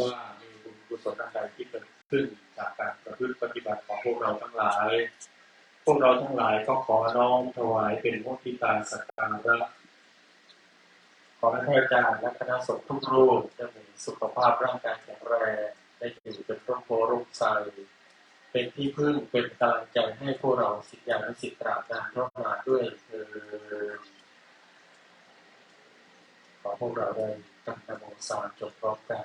ว่ามีบุญกุศลใดที่เกิดขึ้นจากการประพฤติปฏิบัติของพวกเราทั้งหลาย พวกเราทั้งหลายก็ขอน้อมถวายเป็นพุทธิตาสักการะขอให้อาจารย์และคณะสงฆ์ทุกรูปจะมีสุขภาพร่างกายแข็งแรงได้อยู่เป็นร่โพร่มใสเป็นที่พึ่งเป็นกำลังใจให้พวกเราสิทธิานุสิทธิตราบนานร่วมาด้วยคือขอพวกเราได้ตั้งแต่โมงสามจบพร้อมกัน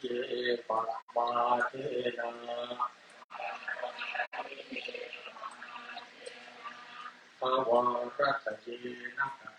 ติเอปะมาเทนะภาวะรัตเจนะ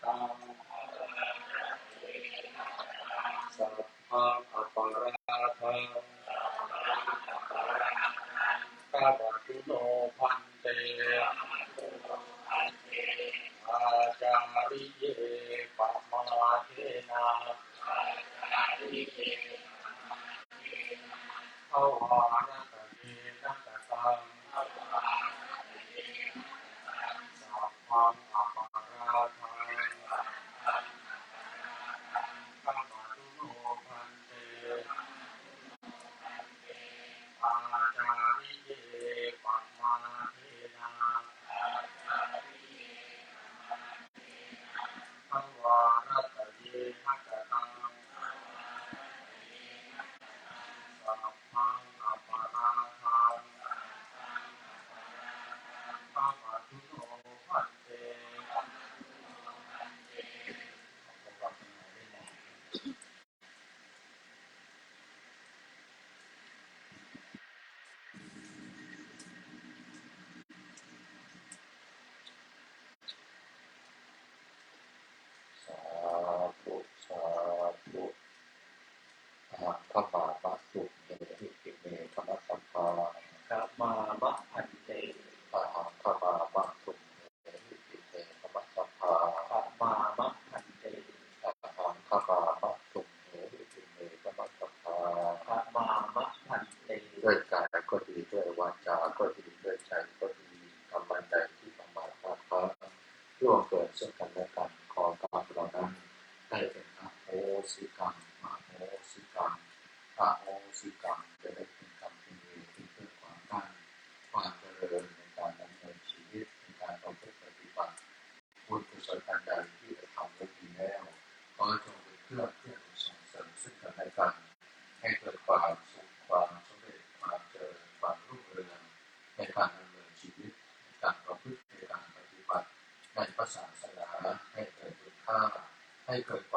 はい、はい。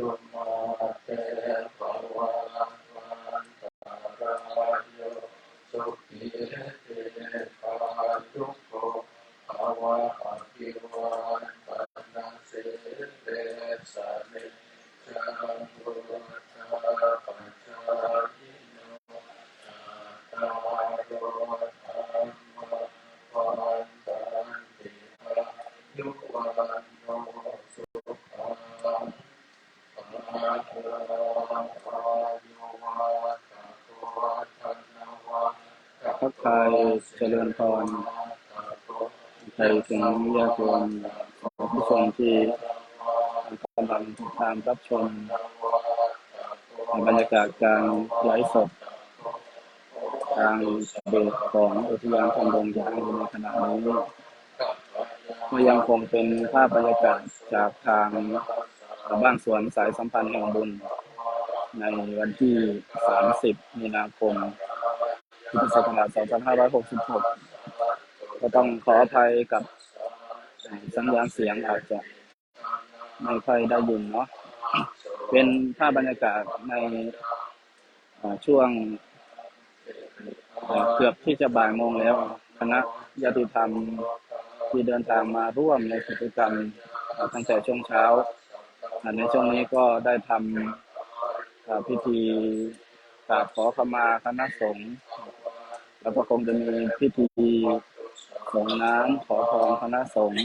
Dua. ริญพรไปถึงญาติโยมผู้ชมที่กำลังตามรับชมบรรยากาศการไลฟ์สดทางเบสของอุทยานตงบลยางในขณะนี้ก็ยังคงเป็นภาพบรรยากาศจากทางบ้านสวนสายสัมพันธ์แห่งบุญ ในวันที่ 30 มีนาคม พุทธศักราช 2566 ก็ต้องขออภัยกับสัญญาณเสียงอาจจะไม่ค่อยได้ยินเนาะ เป็นภาพบรรยากาศในช่วงเกือบที่จะบ่ายโมงแล้วคณะญาติธรรมที่เดินทางมาร่วมในกิจกรรมอ่าตั้งแต่ช่วงเช้า ในช่วงนี้ก็ได้ทำพิธีกราบขอขมาคณะสงฆ์ แล้วก็คงจะมีพิธีส่งน้ำขอพรคณะสงฆ์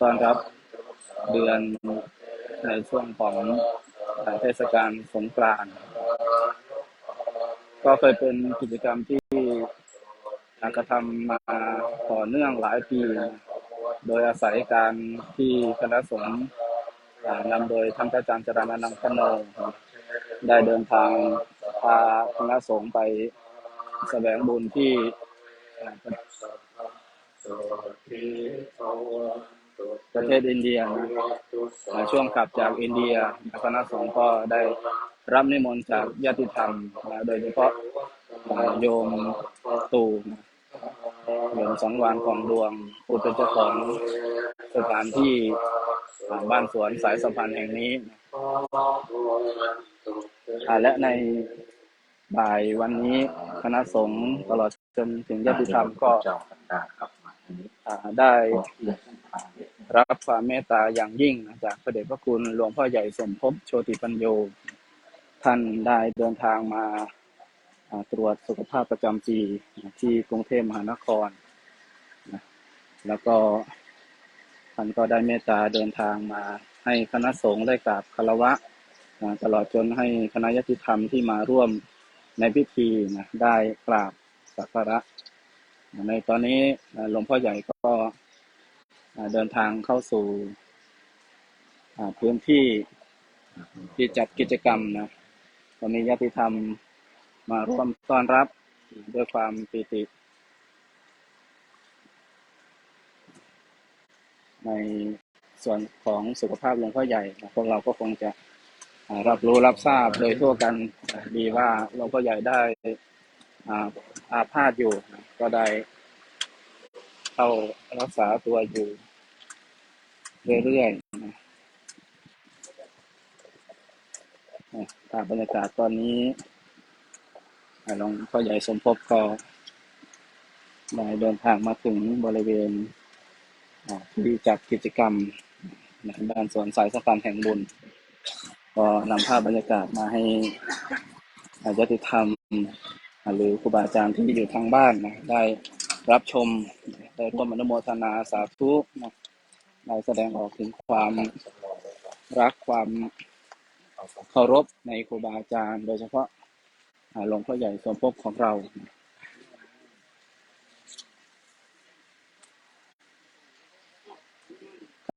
ตอนรับเดือนในช่วงของเทศกาลสงกรานต์ก็เคยเป็นกิจกรรมที่กระทำมาต่อเนื่องหลายปี โดยอาศัยการที่คณะสงฆ์นำโดยท่านพระอาจารย์จรณนังคโนได้เดินทางพาคณะสงฆ์ไป แสวงบุญที่ประเทศอินเดียนช่วงกลับจากอินเดียคณะสงฆ์ก็ได้รับนิมนต์จากญาติธรรมโดยเฉพาะโยมตู่โยมสังวานของดวงผู้เป็นเจ้าของสถานที่บ้านสวนสายสัมพันธ์แห่งนี้และใน บ่ายวันนี้คณะสงฆ์ตลอดจนถึงญาติธรรมก็ได้รับความเมตตาอย่างยิ่งจากพระเดชพระคุณหลวงพ่อใหญ่สมภพโชติปัญโย ท่านได้เดินทางมาตรวจสุขภาพประจำปีที่กรุงเทพมหานคร แล้วก็ท่านก็ได้เมตตาเดินทางมาให้คณะสงฆ์ได้กราบคารวะนะตลอดจนให้คณะญาติธรรมที่มาร่วม ในพิธีนะได้กราบสักการะ ในตอนนี้หลวงพ่อใหญ่ก็เดินทางเข้าสู่พื้นที่ที่จัดกิจกรรมนะตอนนี้ญาติธรรมมาร่วมต้อนรับด้วยความปิติ ในส่วนของสุขภาพหลวงพ่อใหญ่พวกเราก็คงจะ รับรู้รับทราบโดยทั่วกันดีว่าหลวงพ่อใหญ่ได้อาพาธอยู่ ก็ได้เข้ารักษาตัวอยู่เรื่อยๆตามบรรยากาศตอนนี้หลวงพ่อใหญ่สมภพก็ได้เดินทางมาถึงบริเวณที่จัดกิจกรรมในด้านสวนสายสะพานแห่งบุญ ก็นำภาพบรรยากาศมาให้อาญาติธรรม หรือครูบาอาจารย์ที่อยู่ทางบ้านนะได้รับชมได้ร่วมอนุโมทนาสาธุนะได้แสดงออกถึงความรักความเคารพในครูบาอาจารย์ โดยเฉพาะหลวงพ่อใหญ่สมภพของเรา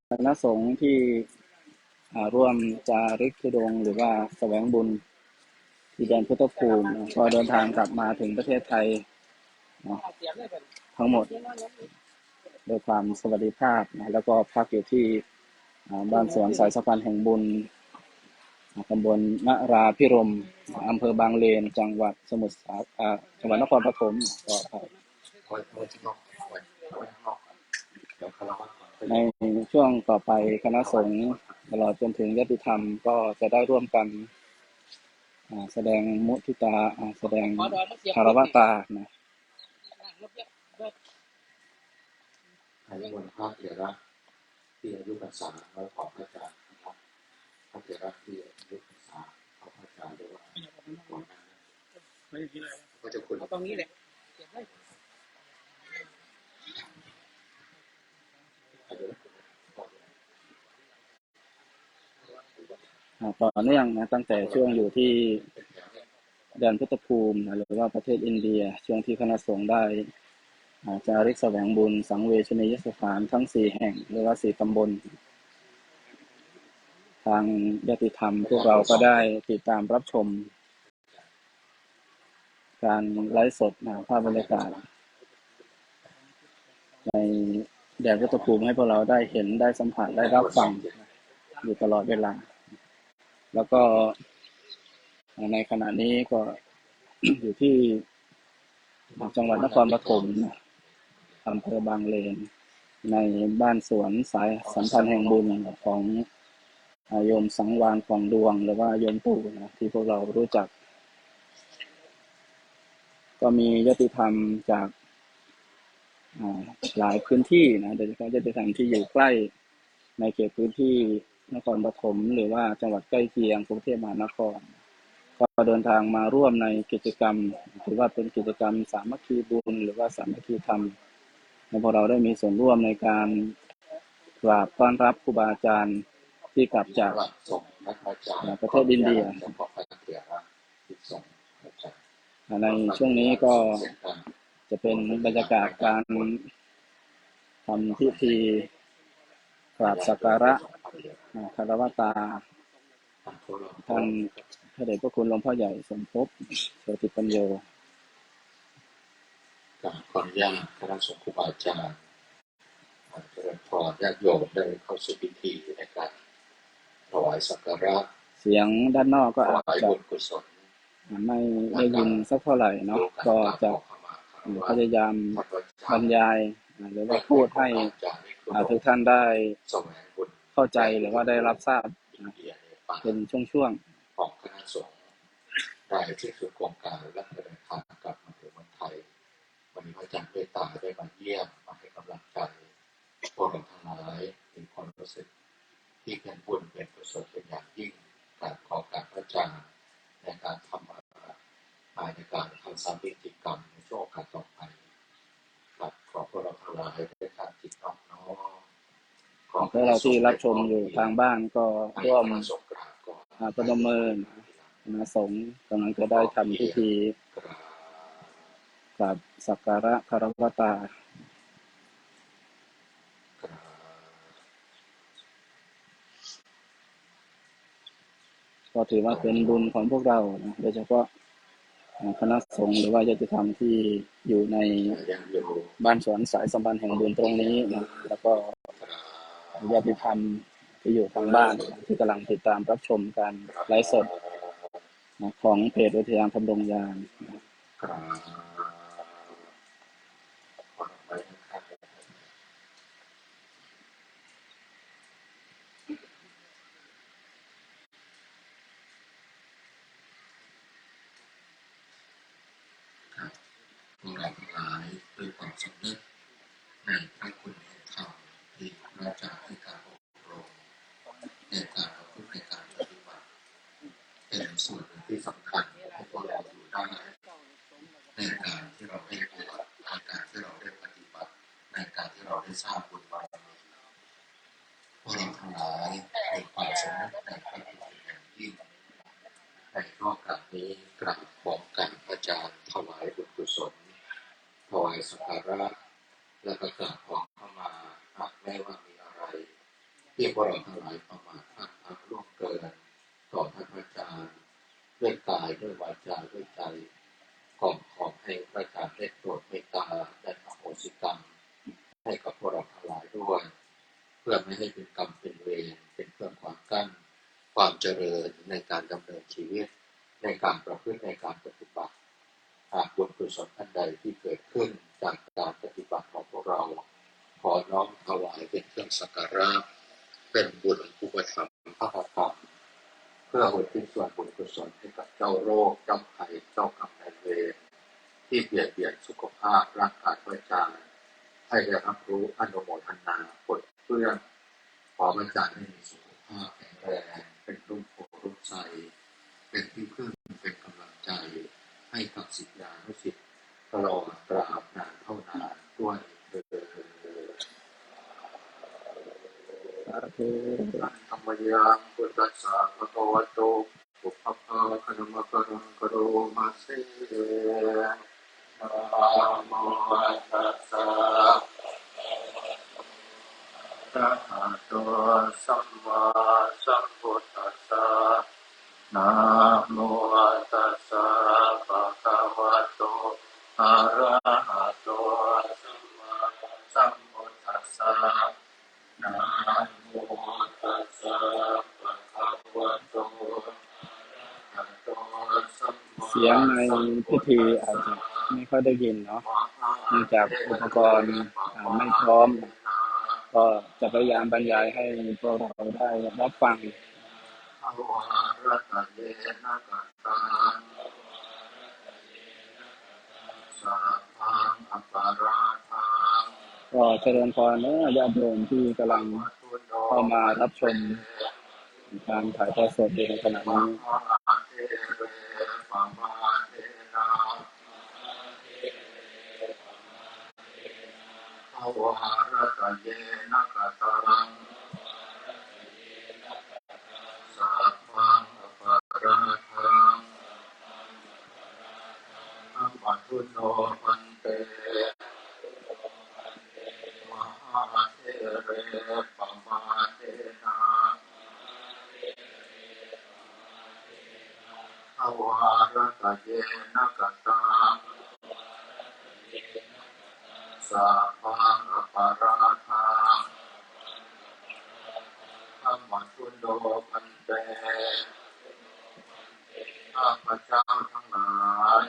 คณะสงฆ์ที่ ร่วมจาริกธุดงหรือว่าแสวงบุญที่แดนพุทธภูมินะก็เดินทางกลับมาถึงประเทศไทยทั้งหมดโดยความสวัสดิภาพนะแล้วก็พักอยู่ที่บ้านสวนสายสะพานแห่งบุญตำบลมะราพิรมอำเภอบางเลน จังหวัดสมุทรสาอ่าจังหวัดนครปฐมก็ครับ ไว้ไว้ที่นอกไว้ไว้ข้างนอกเดี๋ยวคารวะก่อนในช่วงต่อไปคณะสงฆ์ตลอดจนถึงญาติธรรมก็จะได้ร่วมกันอ่าแสดงมุทิตาอ่าแสดงคารวะตานะให้มวลภาคเถระที่อายุพรรษาแล้วขอพระอาจารย์นะครับพระเถระที่อายุพรรษาขอพระอาจารย์ด้วยว่าก่อนหน้านั้นก็จะคุณเอาตรงนี้แหละ อ่า ต่อเนื่องนะตั้งแต่ช่วงอยู่ที่แดนพุทธภูมิหรือว่าประเทศอินเดีย ช่วงที่คณะสงฆ์ได้าจาริกแสวงบุญ สังเวชนียสถานทั้งสี่แห่ง หรือว่าสี่ตำบล ทางญาติธรรม พวกเราก็ได้ติดตามรับชม การไลฟ์สดภาพบรรยากาศใน แดนวัตภูมิให้พวกเราได้เห็นได้สัมผัสได้รับฟังอยู่ตลอดเวลา แล้วก็ในขณะนี้ก็อยู่ที่จังหวัดนครปฐมอำเภอบางเลน ในบ้านสวนสายสัมพันธ์แห่งบุญของอาโยมสังวานของดวง หรือว่าโยมปู่นะที่พวกเรารู้จัก ก็มียติธรรมจาก หลายพื้นที่นะโดยเฉพาะยติธรรมที่อยู่ใกล้ในเขตพื้นที่นครปฐมหรือว่าจังหวัดใกล้เคียงกรุงเทพมหานคร ก็เดินทางมาร่วมในกิจกรรม ถือว่าเป็นกิจกรรมสามัคคีบุญหรือว่าสามัคคีธรรมและพวกเราได้มีส่วนร่วมในการกราบต้อนรับครูบาอาจารย์ที่กลับจากประเทศอินเดียในช่วงนี้ก็ จะเป็นบรรยากาศการทำพิธีกราบสักการะอ่าคารวตาท่านพระเดชพระคุณหลวงพ่อใหญ่สมภพโสติปัญโยกราบขออนุญาตคณะสงฆ์ครูบาอาจารย์เจริญพรญาติโยมได้เข้าสู่พิธีในการถวายสักการะ เสียงด้านนอกก็ถอาจวายจะบุญกุศลไม่ได้ยินสักเท่าไหร่เนาะก็จะ พยายามบรรยายหรือว่าพูดให้ทุกท่านได้เข้าใจหรือว่าได้รับทราบเป็นช่วงๆของคณะสงฆ์ได้ที่สุดโครงการและเดินทางกลับมาถึงเมืองไทย วันนี้พระอาจารย์เมตตาได้มาเยี่ยมมาให้กำลังใจพวกเราทั้งหลายมีความรู้สึกที่เป็นบุญเป็นกุศลเป็นอย่างยิ่งการขอการพระอาจารย์ในการทำ อ่าในการทำสามิจิกรรมในช่วงโอกาสต่อไปครับขอพวกเราทั้งหลายได้การจิตน้อมน้อมขอๆแล้วเราที่รับชมอยู่ทางบ้านก็ร่วมอาประนมือคณะสงฆ์กำลังจะได้ทำพิธีกราบสักการะคารวตาก็ถือว่าเป็นบุญของพวกเรานะโดยเฉพาะ คณะสงฆ์หรือว่าญาติธรรมที่อยู่ในบ้านสวนสายสัมพันธ์แห่งบุญตรงนี้นะแล้วก็ญาติธรรมที่อยู่ทางบ้านที่กำลังติดตามรับชมการไลฟ์สดของเพจวิทยาธรรมดงยานนะ กราบขอไปนะครับครับพวก เราทั้งหลายด้วยความสำนึกในพระคุณแห่งธรรมที่พระอาจารย์ให้การอบรมในการประพฤติในการปฏิบัติเป็นส่วนหนึ่งที่สำคัญให้พวกเราอยู่ได้ในการที่เราได้บวชในการที่เราได้ปฏิบัติในการที่เราได้สร้างบุญบารมีพวกเราทั้งหลายมีความสำนึกในพระคุณอย่างยิ่งในโอกาสนี้กราบพร้อมกันอาจารย์ถวายบุญกุศลถวายสักการะและก็กาบขอเข้ามาหากแม้ว่ามีอะไรที่พวกเราทั้งหลายประมาทพลาดพลั้งล่วงเกินต่อท่านอาจารย์ด้วยกายด้วยวาจาด้วยใจขอขอให้พระอาจารย์ได้โปรดเมตตาและอโหสิกรรม ให้กับพวกเราทั้งหลายด้วย เพื่อไม่ให้เป็นกรรมเป็นเวรเป็นเครื่องขวางกั้น ความเจริญในการดำเนินชีวิต ในการประพฤติในการปฏิบัติ หากบุญกุศลท่านใดที่เกิดขึ้นจากการปฏิบัติของพวกเรา ขอน้อมถวายเป็นเครื่องสักการะเป็นบุญอุปถัมภ์พระธรรมเพื่ออุทิศส่วนบุญกุศลให้กับเจ้าโรคเจ้าภัยเจ้ากรรมนายเวรที่เบียดเบียนสุขภาพร่างกายพระจารให้ได้รับรู้อนุโมทนาปลดเปลื้อขอพระอาจารให้มีสุขภาพแข็งแรงเป็นรุ่มโพรุ่มใจ เป็นที่พึ่งเป็นกำลังใจ ให้กับสิทธิานุสิทธิ์ตลอดตราบนานเท่านานด้วยเถิดธรรมยังพุทธสสะภะคะวะโตปุพพะคณมะกะรังกะโรมาเสนะโมตัสสะอะระหะโตสัมมาสัมพุท สียงในพิธีอาจจะ ไม่ค่อยได้ยินเนาะเนื่องจากอุปกรณ์ไม่พร้อม ก็จะพยายามบรรยายให้พวกเราได้รับฟังก็เจริญพรเนอะญาติโยมที่กำลังเข้ามารับชมการถ่ายทอดสดในขณะนี้ หาเทเรปมาเทนะ ภวารตะเยนะกัตตังสัพพังอปาราทังอัมมาทุโนพันเตมหาเทเรปมาเทนะภวารตะเยนะกตังสัพพังอปาราทังธรรมทุนโดพันเตข้าพเจ้าทั้งหลาย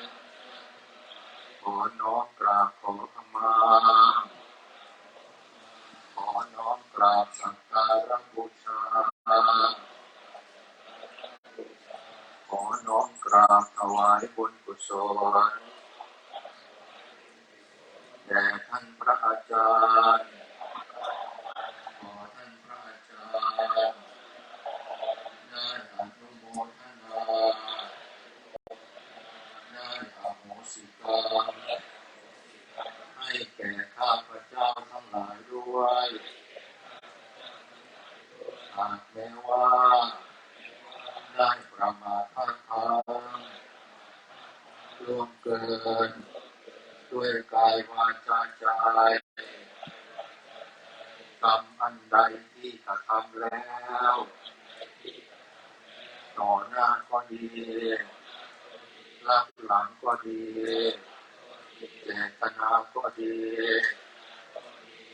ขอน้อมกราบขอขมา ขอน้อมกราบสักการะบูชา ขอน้อมกราบถวายบุญกุ ศลแด่ท่านพระอาจารย์ ขอท่านพระอาจารย์ได้อนุโมทนาได้อโหสิกรรมให้แก่ข้าพเจ้าทั้งหลายด้วยหากแม้ว่าได้ประมาทพลาดพลั้ง ล่วงเกิน ด้วยกายวาจาใจกรรมอันใดที่กระทำแล้วต่อหน้าก็ดีรับหลังก็ดีเจตนาก็ดี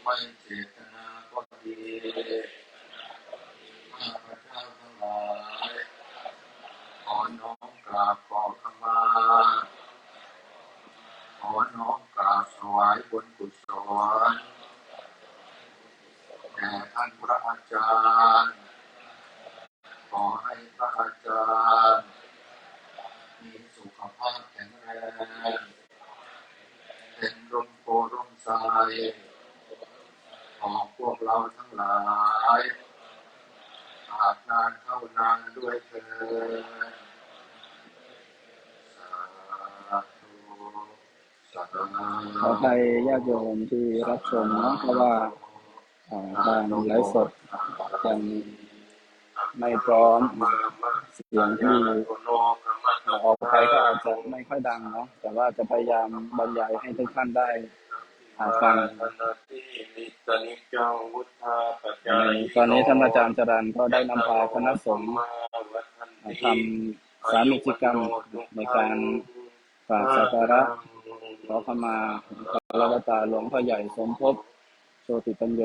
ไม่เจตนาก็ดีข้าพเจ้าทั้งหลายขอน้อมกราบขอขมา ขอน้อมกราบถวายบุญกุศลแด่ท่านพระอาจารย์ ขอให้พระอาจารย์ มีสุขภาพแข็งแรงเป็นร่มโพร่มไทรของพวกเราทั้งหลายอาจนานเข้านานด้วยเถิดสาธุสาธุ ขอให้ญาติโยมที่รับชมเนาะเพราะว่าอ่าการไลฟ์สดยังไม่พร้อมเสียงที่ออกไปก็อาจจะไม่ค่อยดังเนาะแต่ว่าจะพยายามบรรยายให้ทุกท่านได้ฟังในตอนนี้ท่านอาจารย์จรันก็ได้นำพาคณะสงฆ์ทำสามิจิกรรมในการกราบสักการะ ขอขมาพระวตาหลวงพ่อใหญ่สมภพโชติปัญโย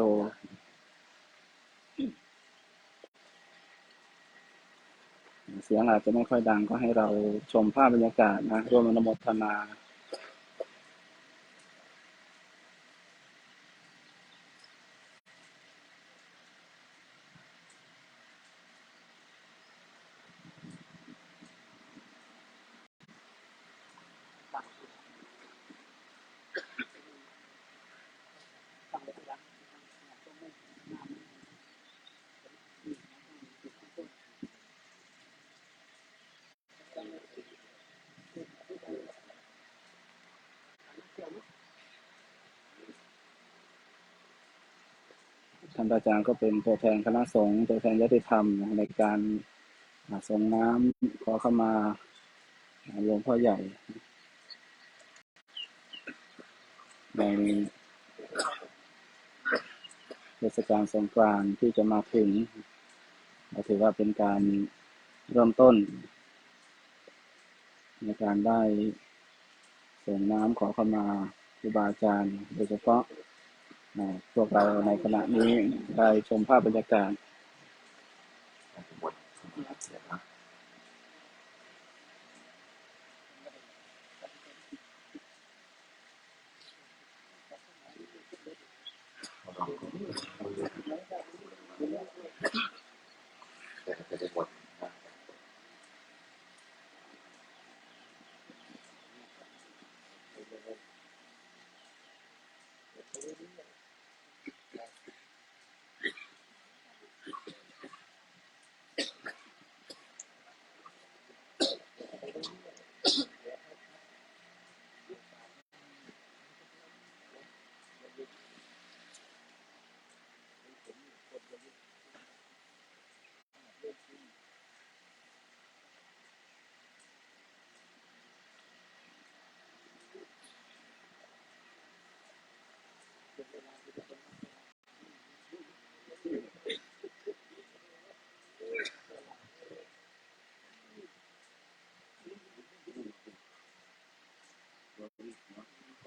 เสียงอาจจะไม่ค่อยดังก็ให้เราชมภาพบรรยากาศนะร่วมอนุโมทนาานอาจารย์ก็เป็นตัวแทนคณะสงฆ์ตัวแทนญาติธรรมในการส่งน้ำขอเข้ามาหลวงพ่อใหญ่ ในเทศกาลสงกรานต์ที่จะมาถึงก็ถือว่าเป็นการเริ่มต้น ในการได้ส่งน้ำขอเข้ามาครูบาอาจารย์ โดยเฉพาะ พวกเราในขณะนี้ได้ชมภาพบรรยากาศแต่จะหมด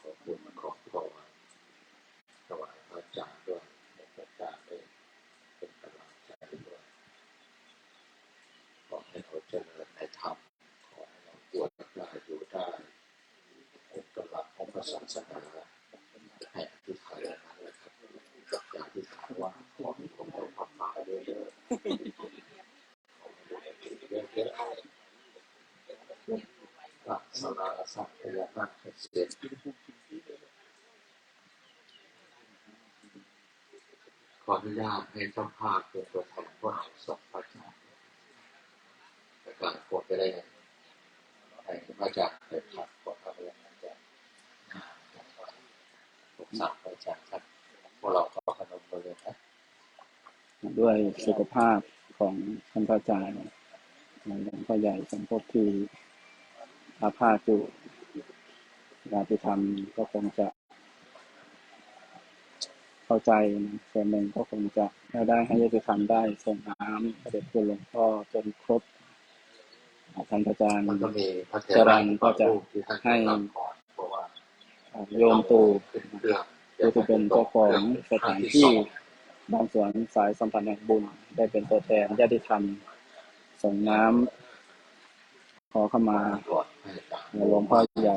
ขอบคุณขอบขอถวายพระอาจารย์ด้วยพระอาจารย์ได้เป็นกำลังใจด้วยขอให้เราเจริญในธรรมขอให้เราปวดได้อยู่ได้เป็นกำลังของพระศาสนาให้อธิษฐานอย่างนั้นเลยครับอย่าอธิษฐานว่าขอให้ผมได้ความหมายเยอะๆขอให้ได้เยอะๆรักสลา สัพยานาเสร็จขออนุญาตให้เจ้าภาพเป็นตัวแทนพวกเราสองพระอาจารย์ในการโปรดจะได้ให้พระอาจารย์เป็นขัดขอพระอาจารย์จะทุกสามพระอาจารย์ครับพวกเราก็พนมมือเลยนะด้วยสุขภาพของท่านพระอาจารย์หลวงพ่อใหญ่สมภพที่อาพาธอยู่ งานที่ทำก็คงจะเข้าใจนะส่วนหนึ่งก็คงจะไม่ได้ให้ญาติธรรมได้ส่งน้ำพระเดชคุณหลวงพ่อจนครบท่านอาจารย์มันก็มีพระจรัระญก็จะให้โยมตูตูจะเป็นเจ้าของสถานที่บานสวนสายสัมพันธ์แห่งบุญ ได้เป็นตัวแทนญาติธรรม ส่งน้ำขอเข้ามาก่อนหลวงพ่อใหญ่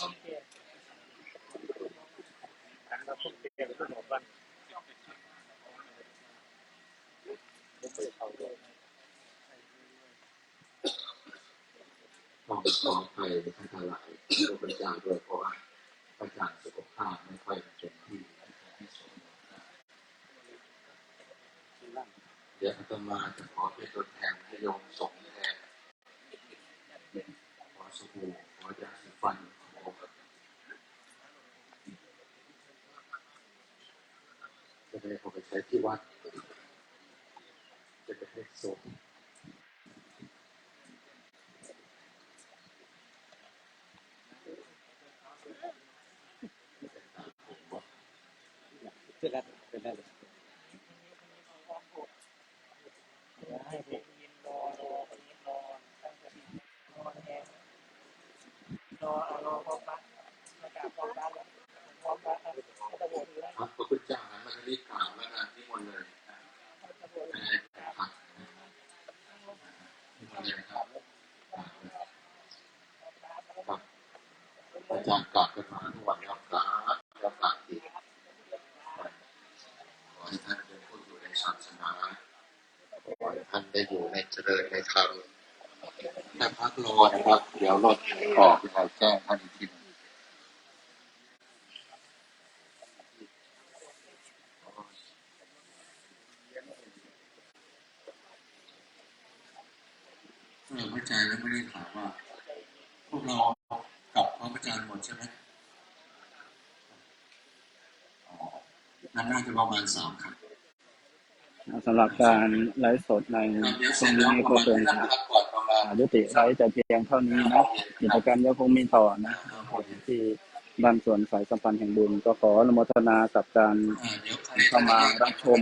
องขอไปท่านทลายทุกพระอาจารย์ด้วยเพราะว่าพระอาจารย์สุขภาพไม่ค่อยเต็มที่เดี๋ยวอาตมาจะขอเป็นตัวแทนให้โยมส่งแทนขอสบู่ขอยาสีฟันขอจะ ได้เอาไปใช้ที่วัดจะได้ให้ส่งครั การกราบกันมาทุกวันครับสาธุครับสาธุขอให้ท่านเป็นผู้อยู่ในศาสนาขอให้ท่านได้อยู่ในเจริญในธรรมแต่พักรอนะครับ เดี๋ยวรถออกเราแจ้งท่านอีกทีเข้าใจแล้วไม่ได้ถามว่า ประมาณสามครั้งสำหรับการไลฟ์สดในเดี๋ยวตเสรร็งจแล้วนี้ประก็มาณคงนั่งจะพักก่อนประมาณยุติไว้แต่เพียงเท่านี้นะกิจกรรมยังคงมีต่อนะที่บ้านสวนสายสัมพันธ์แห่งบุญก็ขออนุโมทนากับการอ่าเดี๋ยวเข้ามารับชม